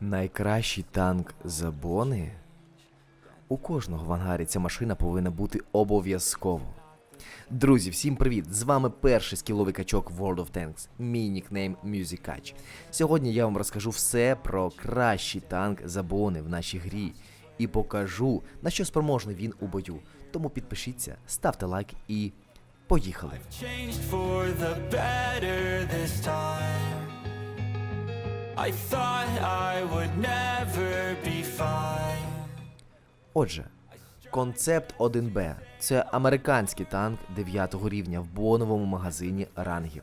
Найкращий танк за бони? У кожного в ангарі ця машина повинна бути обов'язково. Друзі, всім привіт! З вами перший скіловий качок World of Tanks, мій нікнейм Musicaч. Сьогодні я вам розкажу все про кращий танк за бони в нашій грі і покажу, на що спроможний він у бою. Тому підпишіться, ставте лайк і поїхали! Отже, концепт 1Б це американський танк 9 рівня в боновому магазині рангів.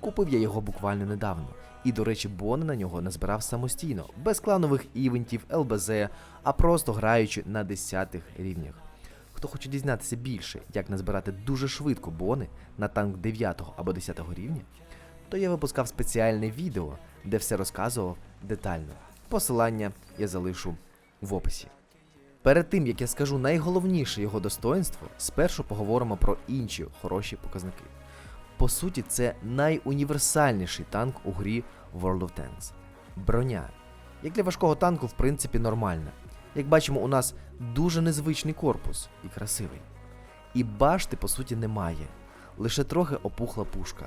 Купив я його буквально недавно. І, до речі, бони на нього назбирав самостійно, без кланових івентів, ЛБЗ, а просто граючи на 10-х рівнях. Хто хоче дізнатися більше, як назбирати дуже швидко бони на танк 9 або 10 рівня, то я випускав спеціальне відео, де все розказував детально. Посилання я залишу в описі. Перед тим як я скажу найголовніше його достоинство, спершу поговоримо про інші хороші показники. По суті, це найуніверсальніший танк у грі World of Tanks. Броня. Як для важкого танку, в принципі, нормальна. Як бачимо, у нас дуже незвичний корпус і красивий. І башти, по суті, немає. Лише трохи опухла пушка.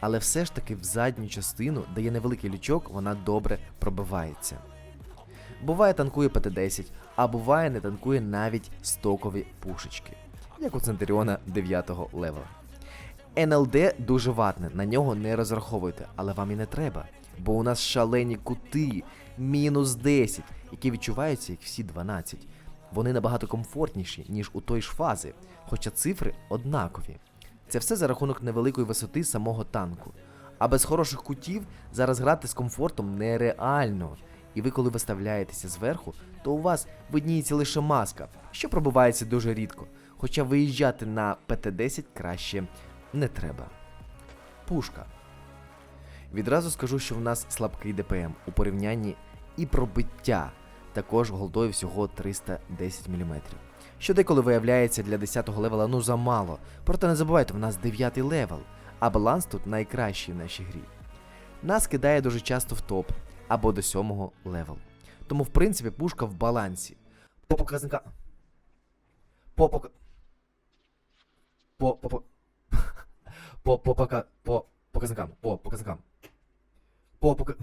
Але все ж таки в задню частину, де є невеликий лючок, вона добре пробивається. Буває танкує ПТ-10, а буває не танкує навіть стокові пушечки, як у Центуріона 9 левела. НЛД дуже ватне, на нього не розраховуйте, але вам і не треба, бо у нас шалені кути, мінус 10, які відчуваються як всі 12. Вони набагато комфортніші, ніж у той ж фази, хоча цифри однакові. Це все за рахунок невеликої висоти самого танку. А без хороших кутів зараз грати з комфортом нереально. І ви, коли виставляєтеся зверху, то у вас видніється лише маска, що пробивається дуже рідко. Хоча виїжджати на ПТ-10 краще не треба. Пушка. Відразу скажу, що в нас слабкий ДПМ у порівнянні і пробиття. Також голдою всього 310 мм. Що деколи виявляється для 10 левела ну замало. Проте не забувайте, в нас 9 левел, а баланс тут найкращий в нашій грі. Нас кидає дуже часто в топ або до 7 левел. Тому, в принципі, пушка в балансі. По показникам. По пока. По по по. По по пока. По показникам. По показникам. По пока.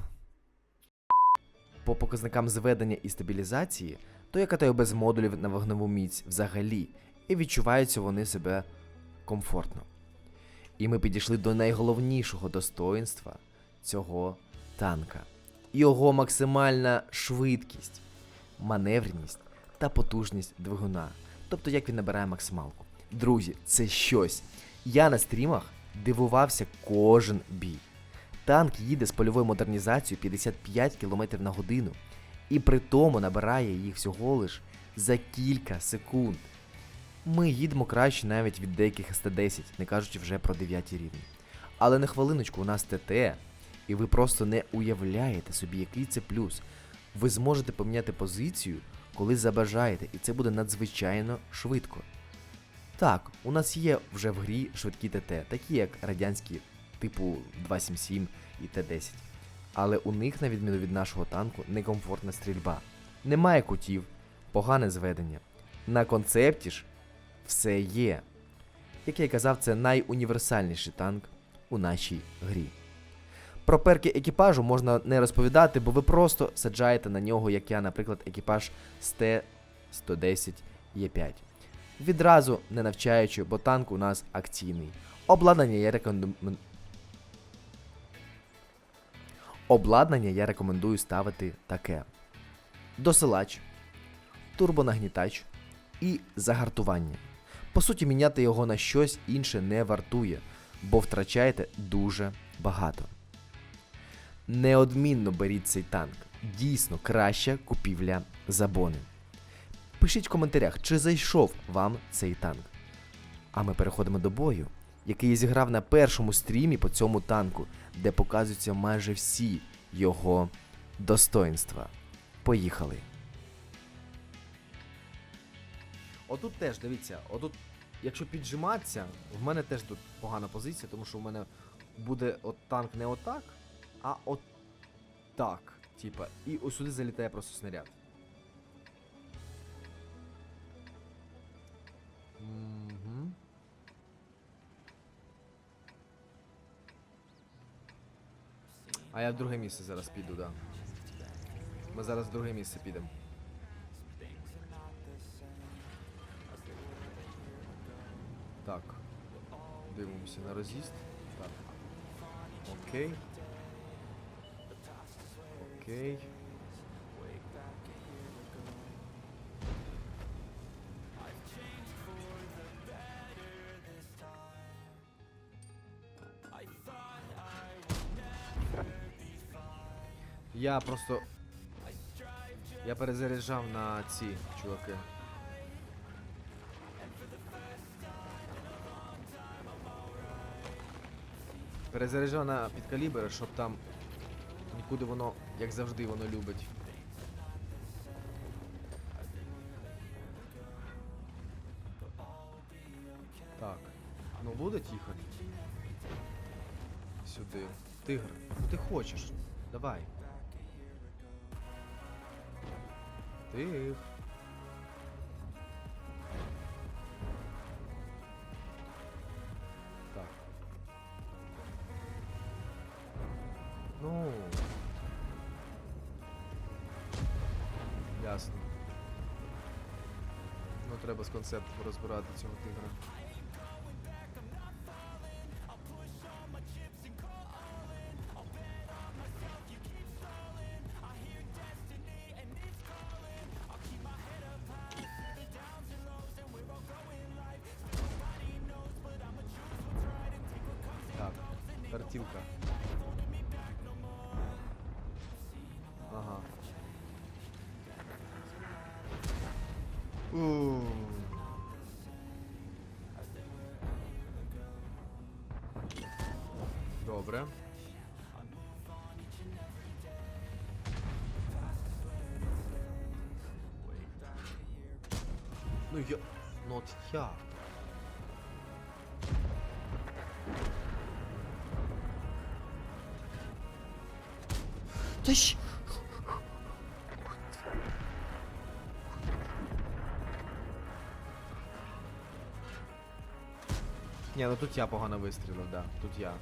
По показникам зведення і стабілізації, то я катаю без модулів на вогневу міць взагалі, і відчуваються вони себе комфортно. І ми підійшли до найголовнішого достоинства цього танка. Його максимальна швидкість, маневреність та потужність двигуна. Тобто як він набирає максималку. Друзі, це щось. Я на стрімах дивувався кожен бій. Танк їде з польовою модернізацією 55 км на годину, і при тому набирає їх всього лиш за кілька секунд. Ми їдемо краще навіть від деяких СТ-10, не кажучи вже про 9 рівні. Але на хвилиночку у нас ТТ, і ви просто не уявляєте собі, який це плюс. Ви зможете поміняти позицію, коли забажаєте, і це буде надзвичайно швидко. Так, у нас є вже в грі швидкі ТТ, такі як радянські типу 277 і Т-10. Але у них, на відміну від нашого танку, некомфортна стрільба. Немає кутів, погане зведення. На концепті ж все є. Як я й казав, це найуніверсальніший танк у нашій грі. Про перки екіпажу можна не розповідати, бо ви просто саджаєте на нього, як я, наприклад, екіпаж з Т-110 Е5. Відразу не навчаючи, бо танк у нас акційний. Обладнання я рекомендую. Обладнання я рекомендую ставити таке: досилач, турбонагнітач і загартування. По суті, міняти його на щось інше не вартує, бо втрачаєте дуже багато. Неодмінно беріть цей танк. Дійсно краща купівля за бони. Пишіть в коментарях, чи зайшов вам цей танк. А ми переходимо до бою, який зіграв на першому стрімі по цьому танку, де показуються майже всі його достоинства. Поїхали. Отут теж дивіться, отут, якщо піджиматися, в мене теж тут погана позиція, тому що в мене буде от танк не отак, а от так. Типа, і ось сюди залітає просто снаряд. Угу. А я в друге місце зараз піду, да. Ми зараз в друге місце підемо. Так. Дивимося на роз'їзд. Так. Окей. Окей. Я просто. Я перезаряджав на ці чуваки. Перезаряджав на підкалібр, щоб там нікуди воно, як завжди, воно любить. Так. Ну буде тихо. Сюди. Тигр. Ну ти хочеш. Давай. Тих. Так. Ну. Ясно. Ну, треба з концептом розбирати цього тигра. Тортилка. Ага. У. Добре. Ну я... Ну от як? Та щ... Ні, ну тут я погано вистрілив, да. Тут я.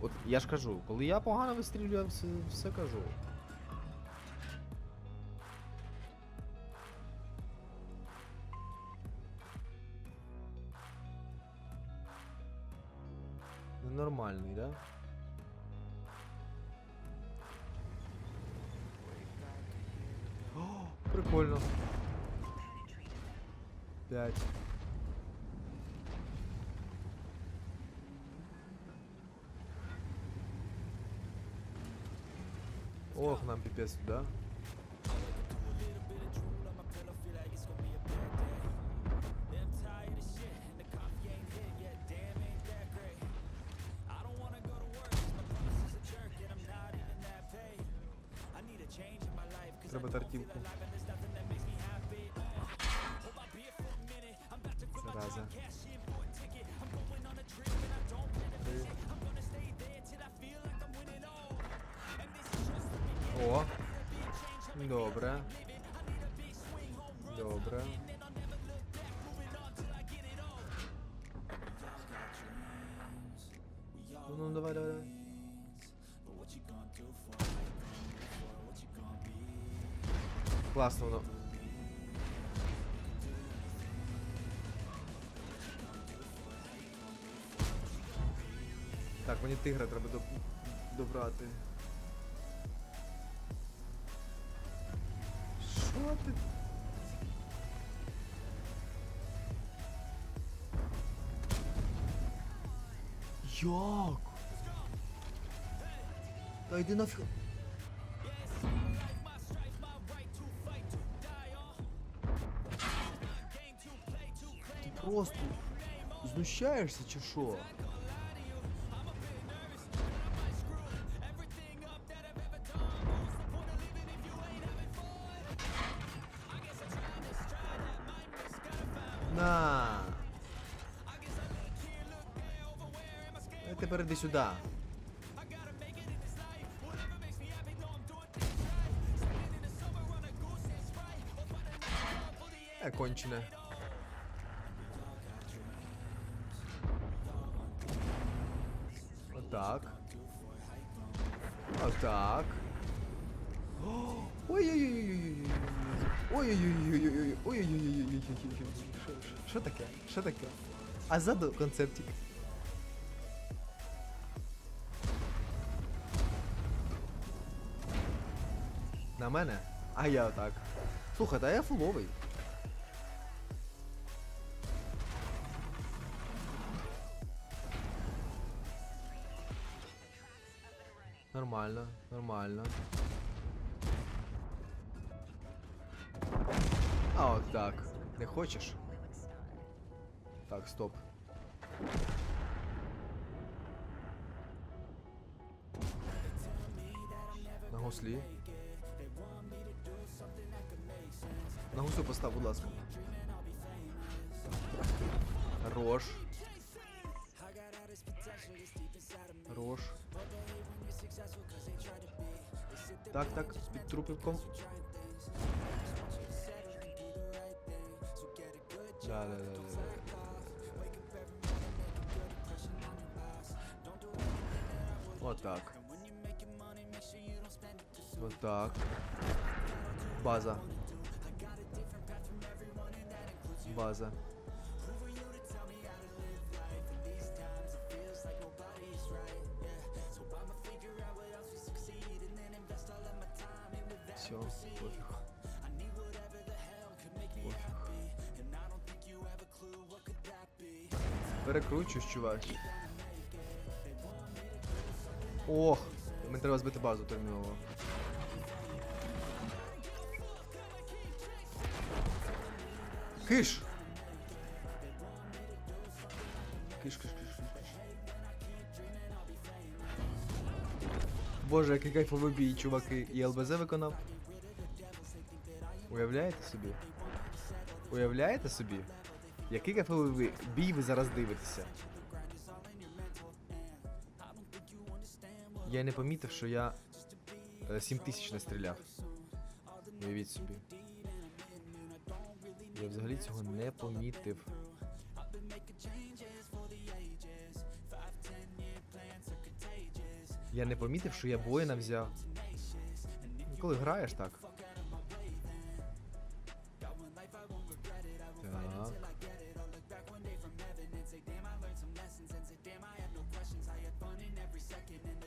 От я ж кажу, коли я погано вистрілюю, я все, все кажу. Нормальний, да? Прикольно. Пять. Ох, нам пипец, да? Треба тортівку. Класно воно. Так, мені тигра треба доб... добрати. Що ти? Як? Та йди нафіг. просто знущаєшся чи що? На. А тепер іди сюди. Е, э, кончене. Ой-ой-ой-ой-ой-ой. Ой-ой-ой-ой-ой-ой. Що- таке? Що таке? А ззаду концептик. На мене? А я отак. Слухай, та я фуловий. Нормально, нормально. А от так. Не хочеш? Так, стоп. На гуслі. На гуслю постав, будь ласка. Хорош. Хорош. Так, так, під трупівком. Да, да, да, да, да. Вот так. Вот так. База. База. Все, пофиг. Перекручусь, чувак. Ох, мені треба збити базу терміново. Киш! Киш, киш, киш, киш. Боже, який кайфовий бій, чуваки. І ЛБЗ виконав. Уявляєте собі? Уявляєте собі? Який кайфовий бій ви зараз дивитеся? Я не помітив, що я 7 тисяч не стріляв. Уявіть собі. Я взагалі цього не помітив. Я не помітив, що я воїна взяв. Коли граєш. Так.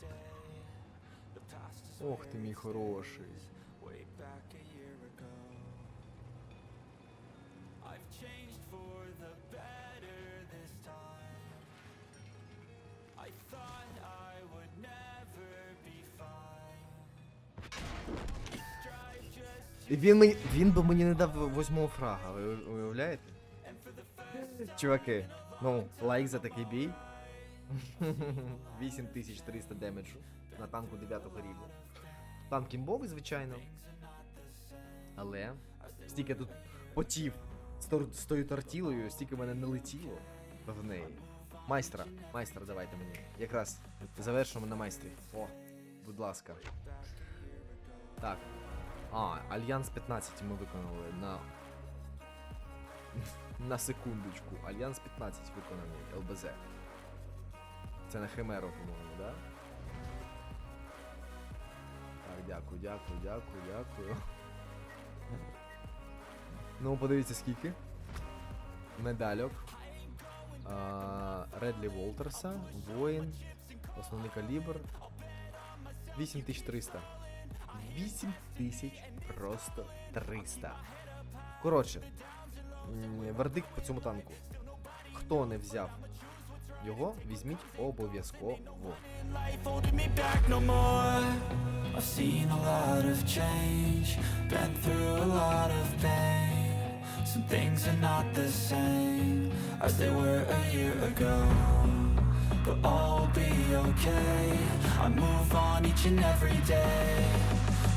day. The past is Ох, ти мій хороший. way back він. Він би мені не дав восьмого фрага, ви уявляєте? Чуваки, ну, лайк за такий бій. 8300 демеджу на танку 9 рівня. Танк імбовий, звичайно. Але стільки тут потів з тою тортілою, стільки мене не летіло в неї. Майстра, майстра, давайте мені. Якраз завершимо на майстрі. О, будь ласка. Так. А, Альянс 15 ми виконали на. На секундочку. Альянс 15 виконаний ЛБЗ. Це на Химеру, по-моєму, да? Так, дякую, дякую, дякую, дякую. Ну, подивіться скільки. Медальок. Редлі Волтерса, воїн, основний калібр. 8300. 8000 просто 300. Коротше, вердикт по цьому танку. Хто не взяв його, візьміть обов'язково. Some things are not the same as they were a year ago. But all will be okay. I move on each and every day.